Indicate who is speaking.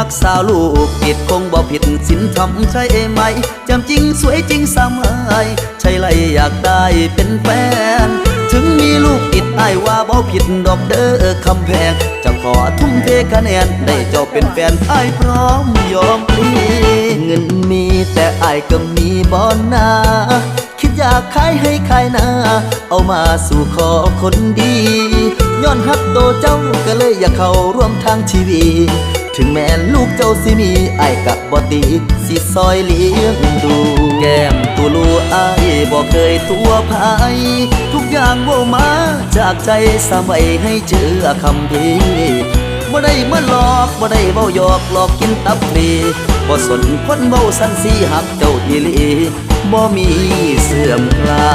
Speaker 1: ักสาวลูกผิดคงบ่ผิดสินทำใช่ไหมจำจริงสวยจริงสมัยใช่ไรอยากได้เป็นแฟน ถึงมีลูกติดไอ้ว่าบ่ผิดดอกเด้อคำแพง จะขอทุ่มเทคะแนน ได้เจ้าเป็นแฟนไอ้พร้อมยอมพลีเงินมีแต่ไอ้ก็มีบ่นาคิดอยากขายให้ขายหนาเอามาสู่ขอคนดีย้อนฮักโตเจ้าก็เลยอยากเข้าร่วมทางชีวิต ถึงแม้ลูกเจ้าสิมีไอ้กับบอตีสิซอยเลี้ยงดู แก้มตัวลูไอ้ายบอกเคยตัวพายทุกอย่างโวมาจากใจสมัยให้เชื่อคำพีบ่ได้มาหลอกบ่ได้เว้าหยอกหลอกกินตับฟรีบ่สนคนเว้าสันสีหักเจ้าอีหลีบ่มีเสื่อมคลา